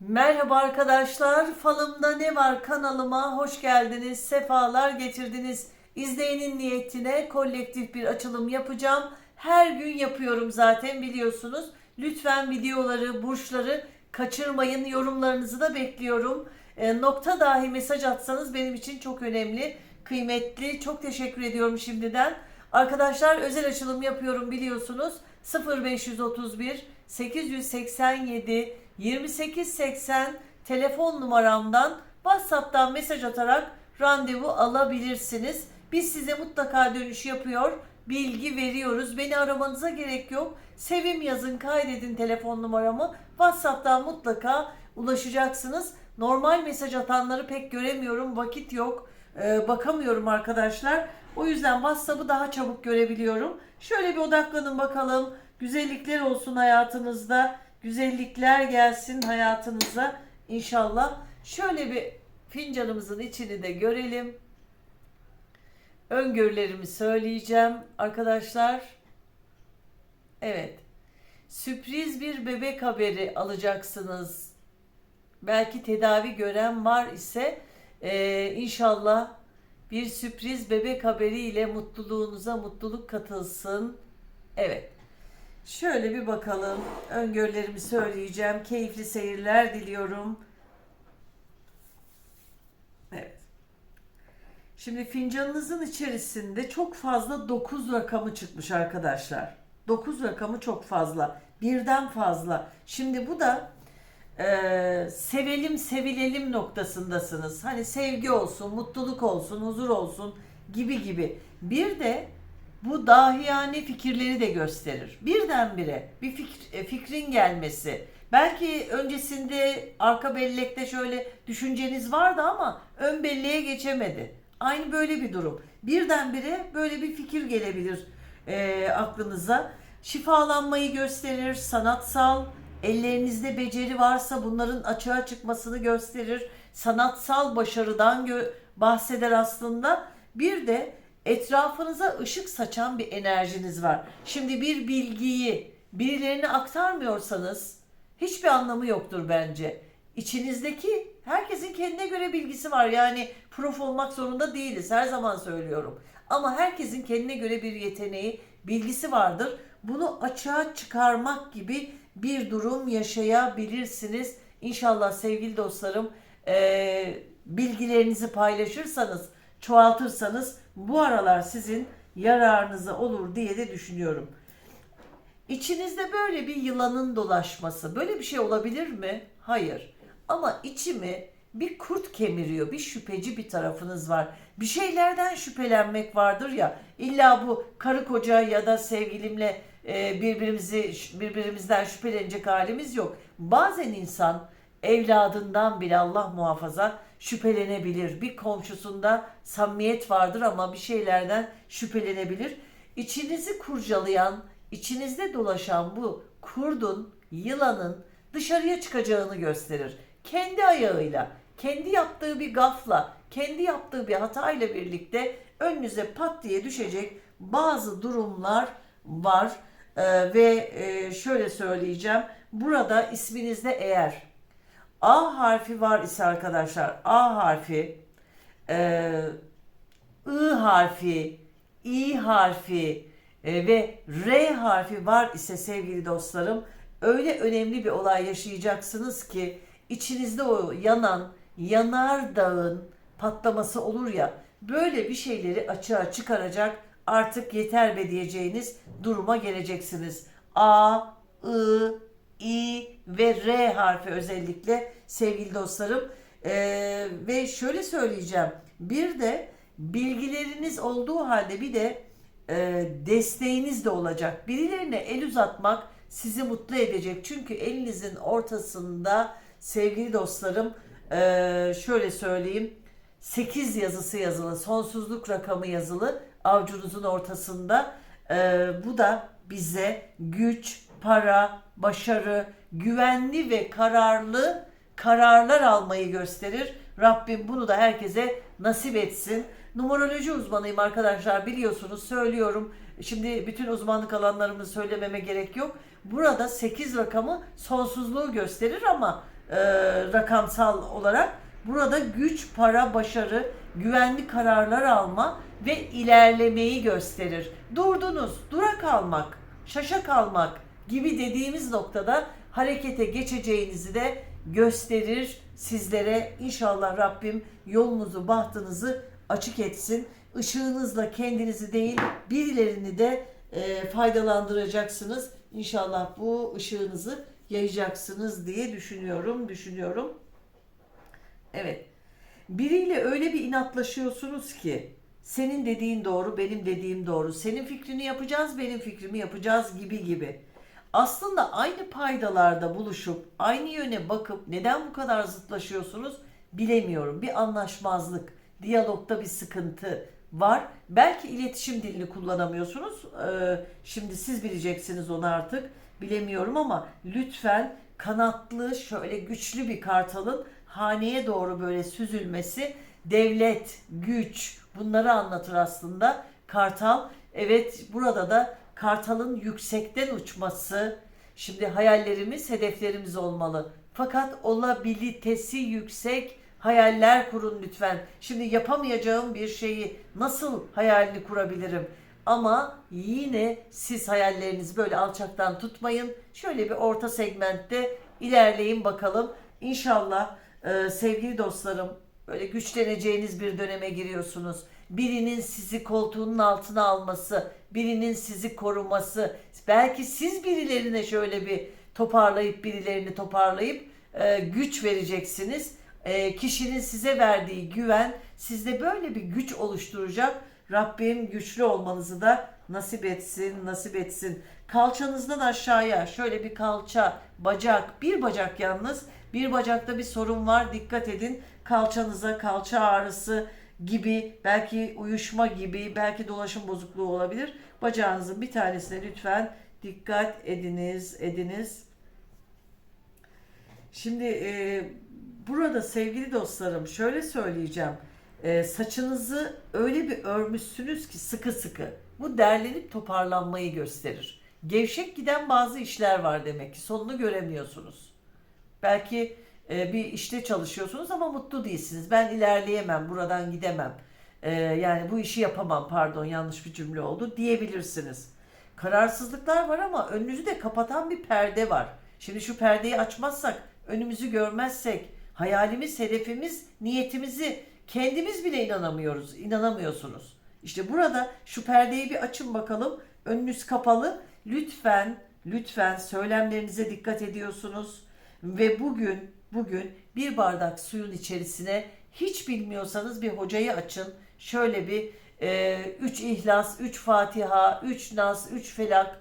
Merhaba arkadaşlar, falımda ne var kanalıma hoş geldiniz, sefalar getirdiniz. İzleyenin niyetine kolektif bir açılım yapacağım. Her gün yapıyorum zaten biliyorsunuz. Lütfen videoları, burçları kaçırmayın. Yorumlarınızı da bekliyorum. E, nokta dahi mesaj atsanız benim için çok önemli, kıymetli. Çok teşekkür ediyorum şimdiden. Arkadaşlar özel açılım yapıyorum biliyorsunuz. 0531 887 2880 telefon numaramdan WhatsApp'tan mesaj atarak randevu alabilirsiniz. Biz size mutlaka dönüş yapıyor, bilgi veriyoruz. Beni aramanıza gerek yok. Sevim yazın, kaydedin telefon numaramı. WhatsApp'tan mutlaka ulaşacaksınız. Normal mesaj atanları pek göremiyorum. Vakit yok. Ee, bakamıyorum arkadaşlar. O yüzden WhatsApp'ı daha çabuk görebiliyorum. Şöyle bir odaklanın bakalım. Güzellikler olsun hayatınızda. Güzellikler gelsin hayatınıza inşallah. Şöyle bir fincanımızın içini de görelim. Öngörülerimi söyleyeceğim arkadaşlar. Evet. Sürpriz bir bebek haberi alacaksınız. Belki tedavi gören var ise eee, inşallah bir sürpriz bebek haberiyle mutluluğunuza mutluluk katılsın. Evet. Şöyle bir bakalım. Öngörülerimi söyleyeceğim. Keyifli seyirler diliyorum. Evet. Şimdi fincanınızın içerisinde çok fazla 9 rakamı çıkmış arkadaşlar. 9 rakamı çok fazla. Birden fazla. Şimdi bu da e, sevelim sevilelim noktasındasınız. Hani sevgi olsun, mutluluk olsun, huzur olsun gibi gibi. Bir de bu dahiyane fikirleri de gösterir. Birdenbire bir fikir, e, fikrin gelmesi. Belki öncesinde arka bellekte şöyle düşünceniz vardı ama ön belleğe geçemedi. Aynı böyle bir durum. Birdenbire böyle bir fikir gelebilir e, aklınıza. Şifalanmayı gösterir, sanatsal, ellerinizde beceri varsa bunların açığa çıkmasını gösterir. Sanatsal başarıdan gö- bahseder aslında. Bir de etrafınıza ışık saçan bir enerjiniz var. Şimdi bir bilgiyi birilerine aktarmıyorsanız hiçbir anlamı yoktur bence. İçinizdeki herkesin kendine göre bilgisi var. Yani prof olmak zorunda değiliz. Her zaman söylüyorum. Ama herkesin kendine göre bir yeteneği, bilgisi vardır. Bunu açığa çıkarmak gibi bir durum yaşayabilirsiniz. İnşallah sevgili dostlarım eee, bilgilerinizi paylaşırsanız, çoğaltırsanız bu aralar sizin yararınıza olur diye de düşünüyorum. İçinizde böyle bir yılanın dolaşması, böyle bir şey olabilir mi? Hayır. Ama içimi bir kurt kemiriyor, bir şüpheci bir tarafınız var. Bir şeylerden şüphelenmek vardır ya. İlla bu karı koca ya da sevgilimle e, birbirimizi birbirimizden şüphelenecek halimiz yok. Bazen insan evladından bile Allah muhafaza şüphelenebilir. Bir komşusunda samimiyet vardır ama bir şeylerden şüphelenebilir. İçinizi kurcalayan, içinizde dolaşan bu kurdun, yılanın dışarıya çıkacağını gösterir. Kendi ayağıyla, kendi yaptığı bir gafla, kendi yaptığı bir hatayla birlikte önünüze pat diye düşecek bazı durumlar var. Ee, ve e, şöyle söyleyeceğim. Burada isminizde eğer A harfi var ise arkadaşlar A harfi, e, I harfi, İ harfi e, ve R harfi var ise sevgili dostlarım öyle önemli bir olay yaşayacaksınız ki içinizde o yanan yanar dağın patlaması olur ya böyle bir şeyleri açığa çıkaracak artık yeter be diyeceğiniz duruma geleceksiniz. A, I, İ ve R harfi özellikle sevgili dostlarım. Ee, ve şöyle söyleyeceğim. Bir de bilgileriniz olduğu halde bir de e, desteğiniz de olacak. Birilerine el uzatmak sizi mutlu edecek. Çünkü elinizin ortasında sevgili dostlarım e, şöyle söyleyeyim 8 yazısı yazılı, sonsuzluk rakamı yazılı avcunuzun ortasında. E, bu da bize güç, para, başarı, güvenli ve kararlı kararlar almayı gösterir. Rabbim bunu da herkese nasip etsin. Numeroloji uzmanıyım arkadaşlar biliyorsunuz söylüyorum. Şimdi bütün uzmanlık alanlarımı söylememe gerek yok. Burada 8 rakamı sonsuzluğu gösterir ama e, rakamsal olarak. Burada güç, para, başarı, güvenli kararlar alma ve ilerlemeyi gösterir. Durdunuz, dura kalmak, şaşa kalmak gibi dediğimiz noktada harekete geçeceğinizi de gösterir sizlere. İnşallah Rabbim yolunuzu, bahtınızı açık etsin. Işığınızla kendinizi değil, birilerini de e, faydalandıracaksınız. İnşallah bu ışığınızı yayacaksınız diye düşünüyorum, düşünüyorum. Evet. Biriyle öyle bir inatlaşıyorsunuz ki senin dediğin doğru, benim dediğim doğru. Senin fikrini yapacağız, benim fikrimi yapacağız gibi gibi. Aslında aynı paydalarda buluşup aynı yöne bakıp neden bu kadar zıtlaşıyorsunuz bilemiyorum. Bir anlaşmazlık, diyalogda bir sıkıntı var. Belki iletişim dilini kullanamıyorsunuz. Ee, şimdi siz bileceksiniz onu artık. Bilemiyorum ama lütfen kanatlı şöyle güçlü bir kartalın haneye doğru böyle süzülmesi devlet, güç bunları anlatır aslında. Kartal evet burada da kartalın yüksekten uçması şimdi hayallerimiz, hedeflerimiz olmalı. Fakat olabilitesi yüksek hayaller kurun lütfen. Şimdi yapamayacağım bir şeyi nasıl hayalini kurabilirim? Ama yine siz hayallerinizi böyle alçaktan tutmayın. Şöyle bir orta segmentte ilerleyin bakalım. İnşallah e, sevgili dostlarım böyle güçleneceğiniz bir döneme giriyorsunuz. Birinin sizi koltuğunun altına alması, birinin sizi koruması, belki siz birilerine şöyle bir toparlayıp birilerini toparlayıp e, güç vereceksiniz. E, kişinin size verdiği güven sizde böyle bir güç oluşturacak. Rabbim güçlü olmanızı da nasip etsin, nasip etsin. Kalçanızdan aşağıya şöyle bir kalça, bacak, bir bacak yalnız. Bir bacakta bir sorun var. Dikkat edin. Kalçanıza, kalça ağrısı gibi, belki uyuşma gibi, belki dolaşım bozukluğu olabilir. Bacağınızın bir tanesine lütfen dikkat ediniz, ediniz. Şimdi e, burada sevgili dostlarım şöyle söyleyeceğim. E, saçınızı öyle bir örmüşsünüz ki sıkı sıkı. Bu derlenip toparlanmayı gösterir. Gevşek giden bazı işler var demek ki sonunu göremiyorsunuz. Belki e, bir işte çalışıyorsunuz ama mutlu değilsiniz. Ben ilerleyemem, buradan gidemem. E, yani bu işi yapamam pardon yanlış bir cümle oldu diyebilirsiniz. Kararsızlıklar var ama önünüzü de kapatan bir perde var. Şimdi şu perdeyi açmazsak, önümüzü görmezsek, hayalimiz, hedefimiz, niyetimizi kendimiz bile inanamıyoruz, inanamıyorsunuz. İşte burada şu perdeyi bir açın bakalım. Önünüz kapalı. Lütfen, lütfen söylemlerinize dikkat ediyorsunuz. Ve bugün, bugün bir bardak suyun içerisine hiç bilmiyorsanız bir hocayı açın. Şöyle bir 3 İhlas, 3 Fatiha, 3 Nas, 3 Felak,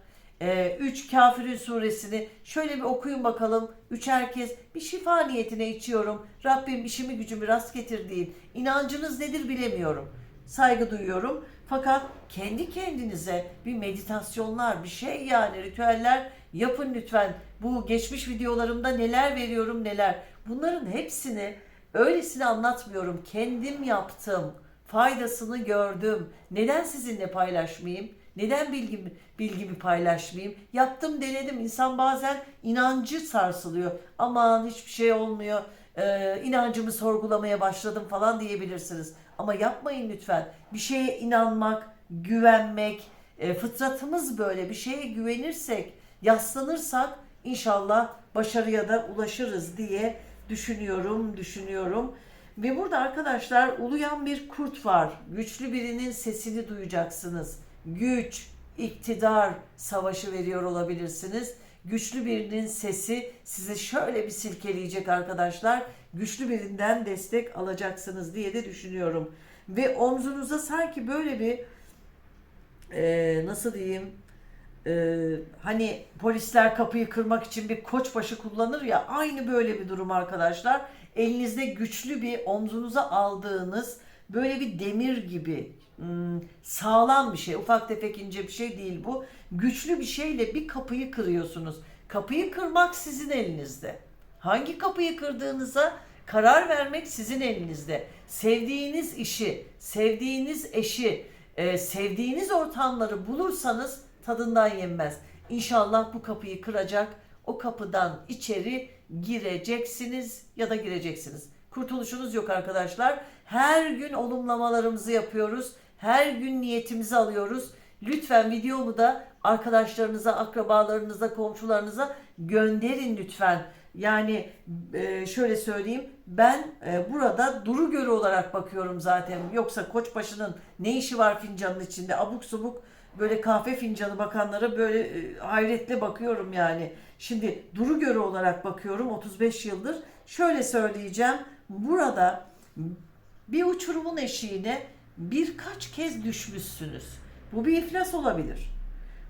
3 Kafirün suresini şöyle bir okuyun bakalım. Üç herkes bir şifa niyetine içiyorum. Rabbim işimi gücümü rast getir deyin. İnancınız nedir bilemiyorum. Saygı duyuyorum. Fakat kendi kendinize bir meditasyonlar, bir şey yani ritüeller yapın lütfen. Bu geçmiş videolarımda neler veriyorum neler. Bunların hepsini öylesine anlatmıyorum. Kendim yaptım. Faydasını gördüm. Neden sizinle paylaşmayayım? Neden bilgimi, bilgimi paylaşmayayım? Yaptım denedim. İnsan bazen inancı sarsılıyor. Aman hiçbir şey olmuyor. Ee, inancımı sorgulamaya başladım falan diyebilirsiniz. Ama yapmayın lütfen. Bir şeye inanmak, güvenmek, e, fıtratımız böyle bir şeye güvenirsek, yaslanırsak inşallah başarıya da ulaşırız diye düşünüyorum, düşünüyorum. Ve burada arkadaşlar uluyan bir kurt var. Güçlü birinin sesini duyacaksınız. Güç, iktidar savaşı veriyor olabilirsiniz. Güçlü birinin sesi sizi şöyle bir silkeleyecek arkadaşlar. Güçlü birinden destek alacaksınız diye de düşünüyorum. Ve omzunuza sanki böyle bir e, nasıl diyeyim e, hani polisler kapıyı kırmak için bir koçbaşı kullanır ya aynı böyle bir durum arkadaşlar. Elinizde güçlü bir omzunuza aldığınız böyle bir demir gibi hmm, sağlam bir şey ufak tefek ince bir şey değil bu. Güçlü bir şeyle bir kapıyı kırıyorsunuz. Kapıyı kırmak sizin elinizde. Hangi kapıyı kırdığınıza karar vermek sizin elinizde. Sevdiğiniz işi, sevdiğiniz eşi, e, sevdiğiniz ortamları bulursanız tadından yenmez. İnşallah bu kapıyı kıracak, o kapıdan içeri gireceksiniz ya da gireceksiniz. Kurtuluşunuz yok arkadaşlar. Her gün olumlamalarımızı yapıyoruz. Her gün niyetimizi alıyoruz. Lütfen videomu da arkadaşlarınıza, akrabalarınıza, komşularınıza gönderin lütfen. Yani e, şöyle söyleyeyim. Ben e, burada duru görü olarak bakıyorum zaten. Yoksa Koçbaşı'nın ne işi var fincanın içinde? Abuk subuk böyle kahve fincanı bakanlara böyle e, hayretle bakıyorum yani. Şimdi duru görü olarak bakıyorum 35 yıldır. Şöyle söyleyeceğim. Burada bir uçurumun eşiğine birkaç kez düşmüşsünüz. Bu bir iflas olabilir.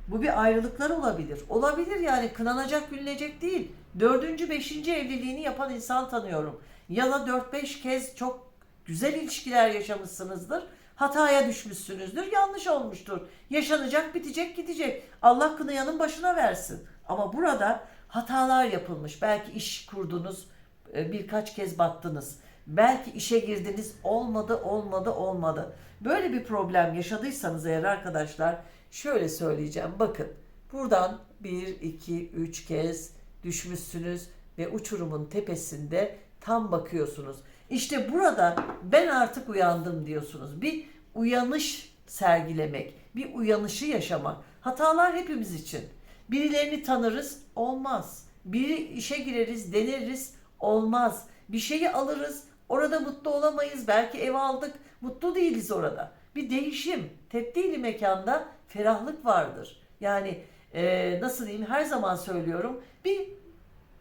Bu bir ayrılıklar olabilir. Olabilir yani kınanacak gülünecek değil. Dördüncü, beşinci evliliğini yapan insan tanıyorum. Ya da dört beş kez çok güzel ilişkiler yaşamışsınızdır. Hataya düşmüşsünüzdür. Yanlış olmuştur. Yaşanacak, bitecek, gidecek. Allah kınayanın başına versin. Ama burada hatalar yapılmış. Belki iş kurdunuz, e, birkaç kez battınız. Belki işe girdiniz, olmadı, olmadı, olmadı. Böyle bir problem yaşadıysanız eğer arkadaşlar şöyle söyleyeceğim. Bakın buradan 1, 2, 3 kez düşmüşsünüz ve uçurumun tepesinde tam bakıyorsunuz. İşte burada ben artık uyandım diyorsunuz. Bir uyanış sergilemek, bir uyanışı yaşamak. Hatalar hepimiz için. Birilerini tanırız, olmaz. Biri işe gireriz, deneriz, olmaz. Bir şeyi alırız, orada mutlu olamayız. Belki ev aldık, mutlu değiliz orada. Bir değişim, tebdili mekanda ferahlık vardır. Yani e, nasıl diyeyim her zaman söylüyorum bir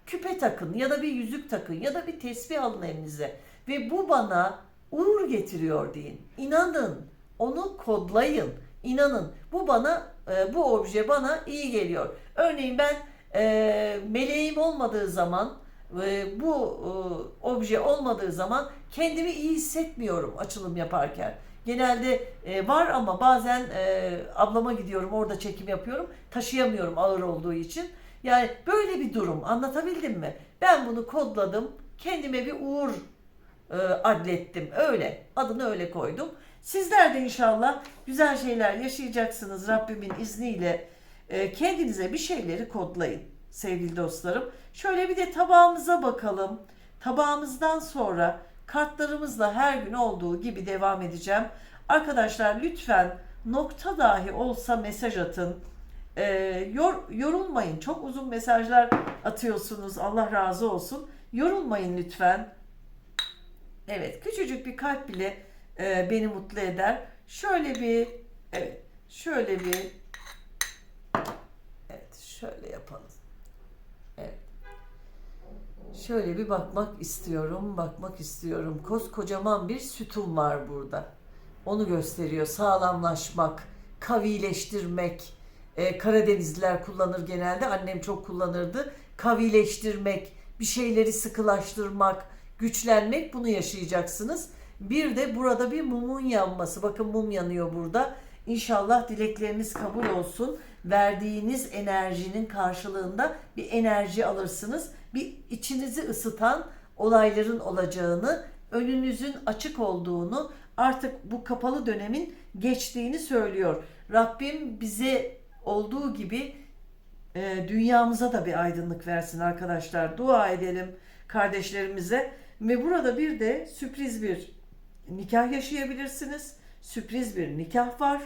küpe takın ya da bir yüzük takın ya da bir tesbih alın elinize ve bu bana uğur getiriyor deyin. İnanın, onu kodlayın. İnanın bu bana e, bu obje bana iyi geliyor. Örneğin ben e, meleğim olmadığı zaman e, bu obje olmadığı zaman kendimi iyi hissetmiyorum açılım yaparken. Genelde e, var ama bazen e, ablama gidiyorum orada çekim yapıyorum taşıyamıyorum ağır olduğu için. Yani böyle bir durum anlatabildim mi? Ben bunu kodladım kendime bir uğur e, adlettim öyle adını öyle koydum. Sizler de inşallah güzel şeyler yaşayacaksınız Rabbimin izniyle. E, kendinize bir şeyleri kodlayın sevgili dostlarım. Şöyle bir de tabağımıza bakalım. Tabağımızdan sonra kartlarımızla her gün olduğu gibi devam edeceğim. Arkadaşlar lütfen nokta dahi olsa mesaj atın. Ee, yor, yorulmayın. Çok uzun mesajlar atıyorsunuz. Allah razı olsun. Yorulmayın lütfen. Evet, küçücük bir kalp bile e, beni mutlu eder. Şöyle bir, evet, şöyle bir, evet, şöyle yapalım. Şöyle bir bakmak istiyorum, bakmak istiyorum. Koskocaman bir sütun var burada. Onu gösteriyor. Sağlamlaşmak, kavileştirmek. Ee, Karadenizliler kullanır genelde. Annem çok kullanırdı. Kavileştirmek, bir şeyleri sıkılaştırmak, güçlenmek bunu yaşayacaksınız. Bir de burada bir mumun yanması. Bakın mum yanıyor burada. İnşallah dilekleriniz kabul olsun. Verdiğiniz enerjinin karşılığında bir enerji alırsınız. Bir içinizi ısıtan olayların olacağını, önünüzün açık olduğunu, artık bu kapalı dönemin geçtiğini söylüyor. Rabbim bize olduğu gibi e, dünyamıza da bir aydınlık versin arkadaşlar. Dua edelim kardeşlerimize. Ve burada bir de sürpriz bir nikah yaşayabilirsiniz. Sürpriz bir nikah var.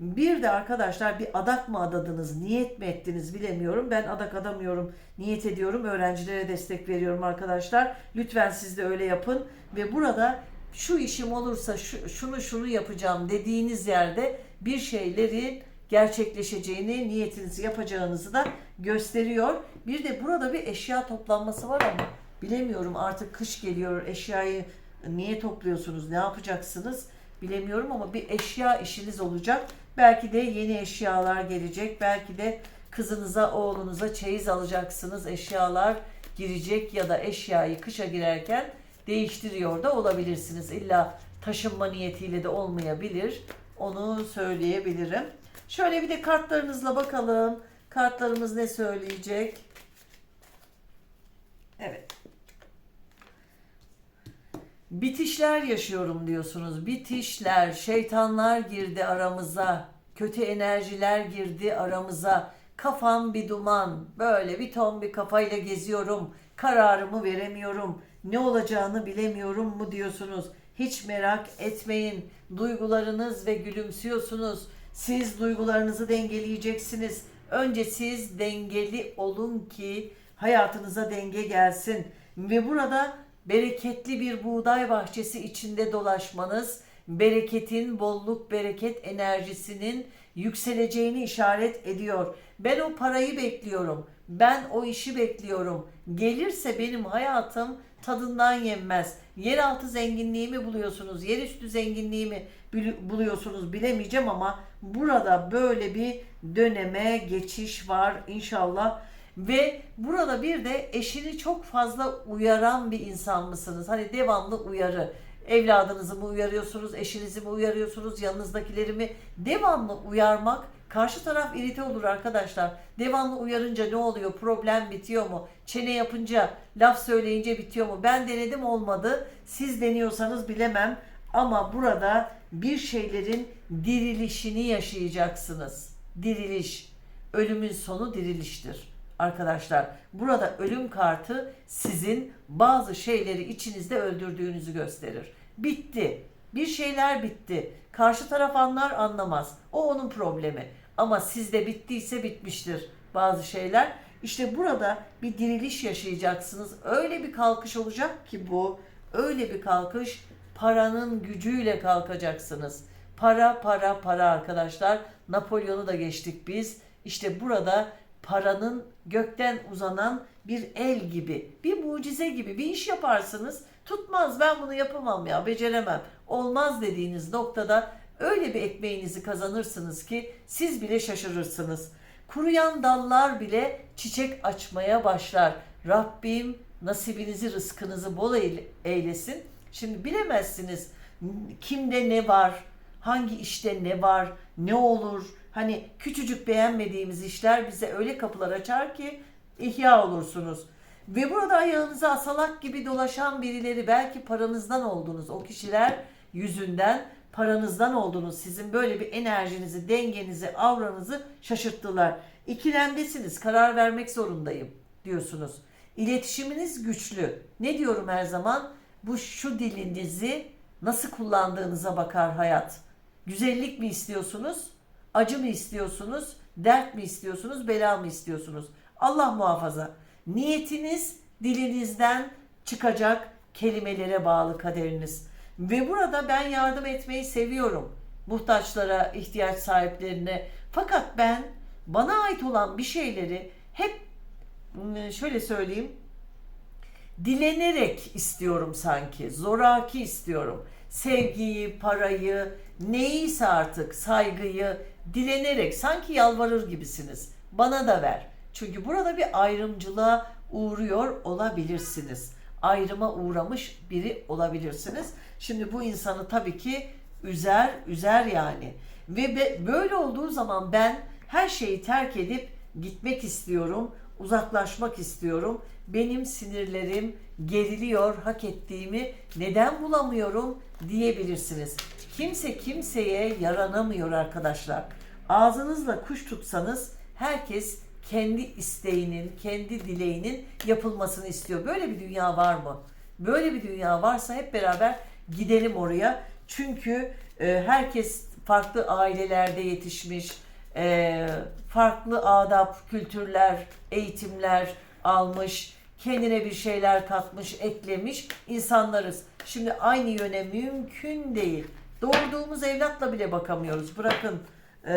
Bir de arkadaşlar bir adak mı adadınız, niyet mi ettiniz bilemiyorum. Ben adak adamıyorum, niyet ediyorum. Öğrencilere destek veriyorum arkadaşlar. Lütfen siz de öyle yapın. Ve burada şu işim olursa şu, şunu şunu yapacağım dediğiniz yerde bir şeylerin gerçekleşeceğini, niyetinizi yapacağınızı da gösteriyor. Bir de burada bir eşya toplanması var ama bilemiyorum artık kış geliyor eşyayı niye topluyorsunuz, ne yapacaksınız bilemiyorum ama bir eşya işiniz olacak. Belki de yeni eşyalar gelecek. Belki de kızınıza, oğlunuza çeyiz alacaksınız. Eşyalar girecek ya da eşyayı kışa girerken değiştiriyor da olabilirsiniz. İlla taşınma niyetiyle de olmayabilir. Onu söyleyebilirim. Şöyle bir de kartlarınızla bakalım. Kartlarımız ne söyleyecek? Evet. Bitişler yaşıyorum diyorsunuz. Bitişler, şeytanlar girdi aramıza. Kötü enerjiler girdi aramıza. Kafam bir duman. Böyle bir ton bir kafayla geziyorum. Kararımı veremiyorum. Ne olacağını bilemiyorum mu diyorsunuz. Hiç merak etmeyin. Duygularınız ve gülümsüyorsunuz. Siz duygularınızı dengeleyeceksiniz. Önce siz dengeli olun ki hayatınıza denge gelsin. Ve burada bereketli bir buğday bahçesi içinde dolaşmanız, bereketin, bolluk, bereket enerjisinin yükseleceğini işaret ediyor. Ben o parayı bekliyorum. Ben o işi bekliyorum. Gelirse benim hayatım tadından yenmez. Yeraltı zenginliğimi buluyorsunuz, yerüstü zenginliğimi bul- buluyorsunuz bilemeyeceğim ama burada böyle bir döneme geçiş var inşallah. Ve burada bir de eşini çok fazla uyaran bir insan mısınız? Hani devamlı uyarı. Evladınızı mı uyarıyorsunuz, eşinizi mi uyarıyorsunuz, yanınızdakileri mi? Devamlı uyarmak karşı taraf irite olur arkadaşlar. Devamlı uyarınca ne oluyor? Problem bitiyor mu? Çene yapınca, laf söyleyince bitiyor mu? Ben denedim olmadı. Siz deniyorsanız bilemem. Ama burada bir şeylerin dirilişini yaşayacaksınız. Diriliş. Ölümün sonu diriliştir arkadaşlar. Burada ölüm kartı sizin bazı şeyleri içinizde öldürdüğünüzü gösterir. Bitti. Bir şeyler bitti. Karşı taraf anlar anlamaz. O onun problemi. Ama sizde bittiyse bitmiştir bazı şeyler. İşte burada bir diriliş yaşayacaksınız. Öyle bir kalkış olacak ki bu. Öyle bir kalkış paranın gücüyle kalkacaksınız. Para para para arkadaşlar. Napolyon'u da geçtik biz. İşte burada paranın gökten uzanan bir el gibi, bir mucize gibi bir iş yaparsınız. Tutmaz ben bunu yapamam ya beceremem. Olmaz dediğiniz noktada öyle bir ekmeğinizi kazanırsınız ki siz bile şaşırırsınız. Kuruyan dallar bile çiçek açmaya başlar. Rabbim nasibinizi, rızkınızı bol eyle- eylesin. Şimdi bilemezsiniz kimde ne var, hangi işte ne var, ne olur. Hani küçücük beğenmediğimiz işler bize öyle kapılar açar ki ihya olursunuz. Ve burada ayağınıza asalak gibi dolaşan birileri belki paranızdan oldunuz. O kişiler yüzünden paranızdan oldunuz. Sizin böyle bir enerjinizi, dengenizi, avranızı şaşırttılar. İkilemdesiniz. Karar vermek zorundayım diyorsunuz. İletişiminiz güçlü. Ne diyorum her zaman? Bu şu dilinizi nasıl kullandığınıza bakar hayat. Güzellik mi istiyorsunuz? Acı mı istiyorsunuz? Dert mi istiyorsunuz? Bela mı istiyorsunuz? Allah muhafaza. Niyetiniz dilinizden çıkacak kelimelere bağlı kaderiniz. Ve burada ben yardım etmeyi seviyorum. Muhtaçlara, ihtiyaç sahiplerine. Fakat ben bana ait olan bir şeyleri hep ım, şöyle söyleyeyim dilenerek istiyorum sanki. Zoraki istiyorum. Sevgiyi, parayı, neyse artık saygıyı dilenerek sanki yalvarır gibisiniz. Bana da ver. Çünkü burada bir ayrımcılığa uğruyor olabilirsiniz. Ayrıma uğramış biri olabilirsiniz. Şimdi bu insanı tabii ki üzer, üzer yani. Ve böyle olduğu zaman ben her şeyi terk edip gitmek istiyorum, uzaklaşmak istiyorum. Benim sinirlerim geriliyor, hak ettiğimi neden bulamıyorum diyebilirsiniz. Kimse kimseye yaranamıyor arkadaşlar. Ağzınızla kuş tutsanız herkes kendi isteğinin, kendi dileğinin yapılmasını istiyor. Böyle bir dünya var mı? Böyle bir dünya varsa hep beraber gidelim oraya. Çünkü e, herkes farklı ailelerde yetişmiş, e, farklı adap, kültürler, eğitimler almış, kendine bir şeyler katmış, eklemiş insanlarız. Şimdi aynı yöne mümkün değil. Doğurduğumuz evlatla bile bakamıyoruz. Bırakın e,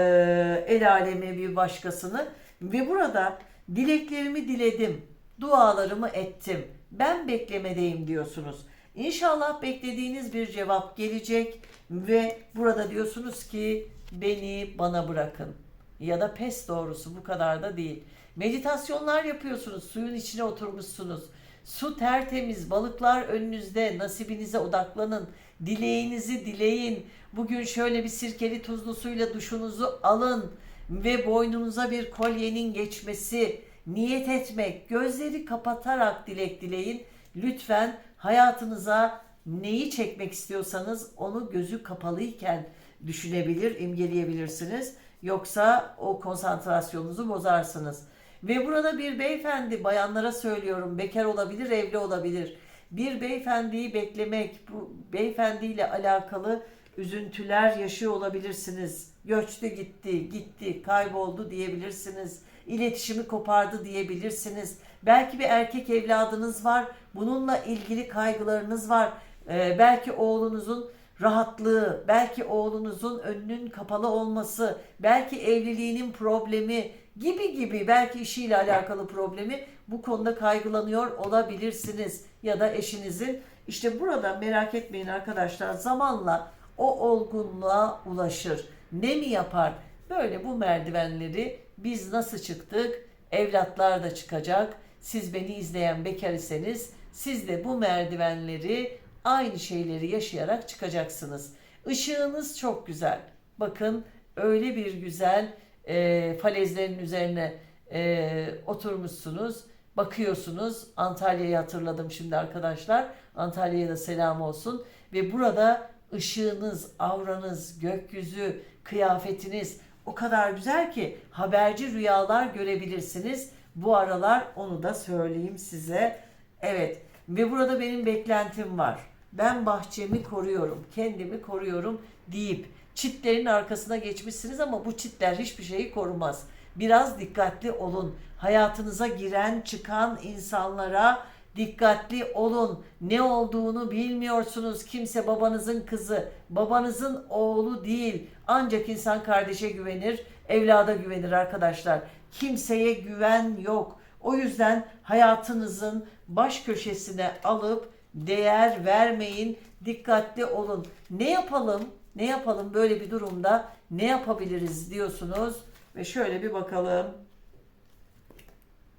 el alemi bir başkasını. Ve burada dileklerimi diledim, dualarımı ettim. Ben beklemedeyim diyorsunuz. İnşallah beklediğiniz bir cevap gelecek ve burada diyorsunuz ki beni bana bırakın. Ya da pes doğrusu bu kadar da değil. Meditasyonlar yapıyorsunuz, suyun içine oturmuşsunuz. Su tertemiz, balıklar önünüzde, nasibinize odaklanın. Dileğinizi dileyin. Bugün şöyle bir sirkeli tuzlu suyla duşunuzu alın ve boynunuza bir kolyenin geçmesi, niyet etmek, gözleri kapatarak dilek dileyin. Lütfen hayatınıza neyi çekmek istiyorsanız onu gözü kapalıyken düşünebilir, imgeleyebilirsiniz. Yoksa o konsantrasyonunuzu bozarsınız. Ve burada bir beyefendi bayanlara söylüyorum bekar olabilir evli olabilir. Bir beyefendiyi beklemek bu beyefendiyle alakalı üzüntüler yaşıyor olabilirsiniz. Göçtü gitti, gitti, kayboldu diyebilirsiniz. İletişimi kopardı diyebilirsiniz. Belki bir erkek evladınız var. Bununla ilgili kaygılarınız var. Ee, belki oğlunuzun rahatlığı, belki oğlunuzun önünün kapalı olması, belki evliliğinin problemi gibi gibi belki işiyle alakalı problemi bu konuda kaygılanıyor olabilirsiniz ya da eşinizin. İşte burada merak etmeyin arkadaşlar zamanla o olgunluğa ulaşır. Ne mi yapar? Böyle bu merdivenleri biz nasıl çıktık? Evlatlar da çıkacak. Siz beni izleyen bekar iseniz siz de bu merdivenleri aynı şeyleri yaşayarak çıkacaksınız. Işığınız çok güzel. Bakın öyle bir güzel e, falezlerin üzerine e, oturmuşsunuz. Bakıyorsunuz. Antalya'yı hatırladım şimdi arkadaşlar. Antalya'ya da selam olsun. Ve burada ışığınız, avranız, gökyüzü, kıyafetiniz o kadar güzel ki haberci rüyalar görebilirsiniz. Bu aralar onu da söyleyeyim size. Evet ve burada benim beklentim var. Ben bahçemi koruyorum, kendimi koruyorum deyip çitlerin arkasına geçmişsiniz ama bu çitler hiçbir şeyi korumaz. Biraz dikkatli olun. Hayatınıza giren çıkan insanlara dikkatli olun. Ne olduğunu bilmiyorsunuz. Kimse babanızın kızı, babanızın oğlu değil. Ancak insan kardeşe güvenir, evlada güvenir arkadaşlar. Kimseye güven yok. O yüzden hayatınızın baş köşesine alıp değer vermeyin. Dikkatli olun. Ne yapalım? Ne yapalım böyle bir durumda? Ne yapabiliriz diyorsunuz ve şöyle bir bakalım.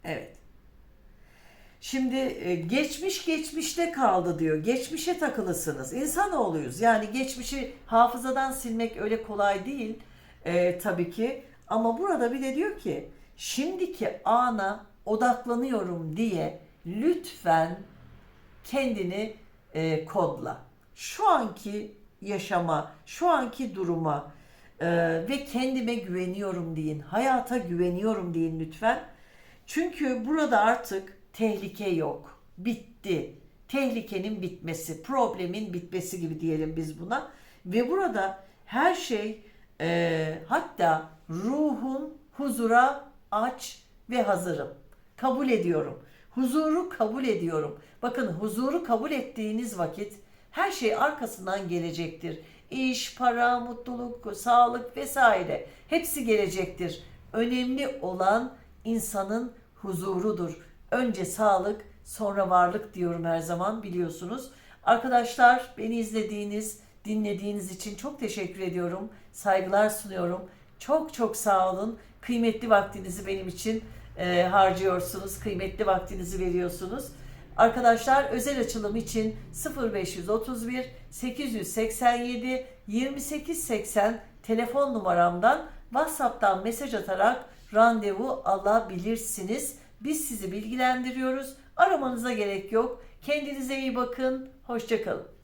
Evet. Şimdi e, geçmiş geçmişte kaldı diyor. Geçmişe takılısınız. İnsanoğluyuz. Yani geçmişi hafızadan silmek öyle kolay değil e, tabii ki. Ama burada bir de diyor ki şimdiki ana odaklanıyorum diye lütfen kendini e, kodla. Şu anki yaşama, şu anki duruma e, ve kendime güveniyorum deyin. Hayata güveniyorum deyin lütfen. Çünkü burada artık tehlike yok. Bitti. Tehlikenin bitmesi, problemin bitmesi gibi diyelim biz buna. Ve burada her şey e, hatta ruhun huzura aç ve hazırım. Kabul ediyorum. Huzuru kabul ediyorum. Bakın huzuru kabul ettiğiniz vakit her şey arkasından gelecektir. İş, para, mutluluk, sağlık vesaire hepsi gelecektir. Önemli olan insanın huzurudur. Önce sağlık, sonra varlık diyorum her zaman biliyorsunuz. Arkadaşlar beni izlediğiniz, dinlediğiniz için çok teşekkür ediyorum. Saygılar sunuyorum. Çok çok sağ olun. Kıymetli vaktinizi benim için e, harcıyorsunuz. Kıymetli vaktinizi veriyorsunuz. Arkadaşlar özel açılım için 0531 887 2880 telefon numaramdan WhatsApp'tan mesaj atarak randevu alabilirsiniz. Biz sizi bilgilendiriyoruz. Aramanıza gerek yok. Kendinize iyi bakın. Hoşçakalın.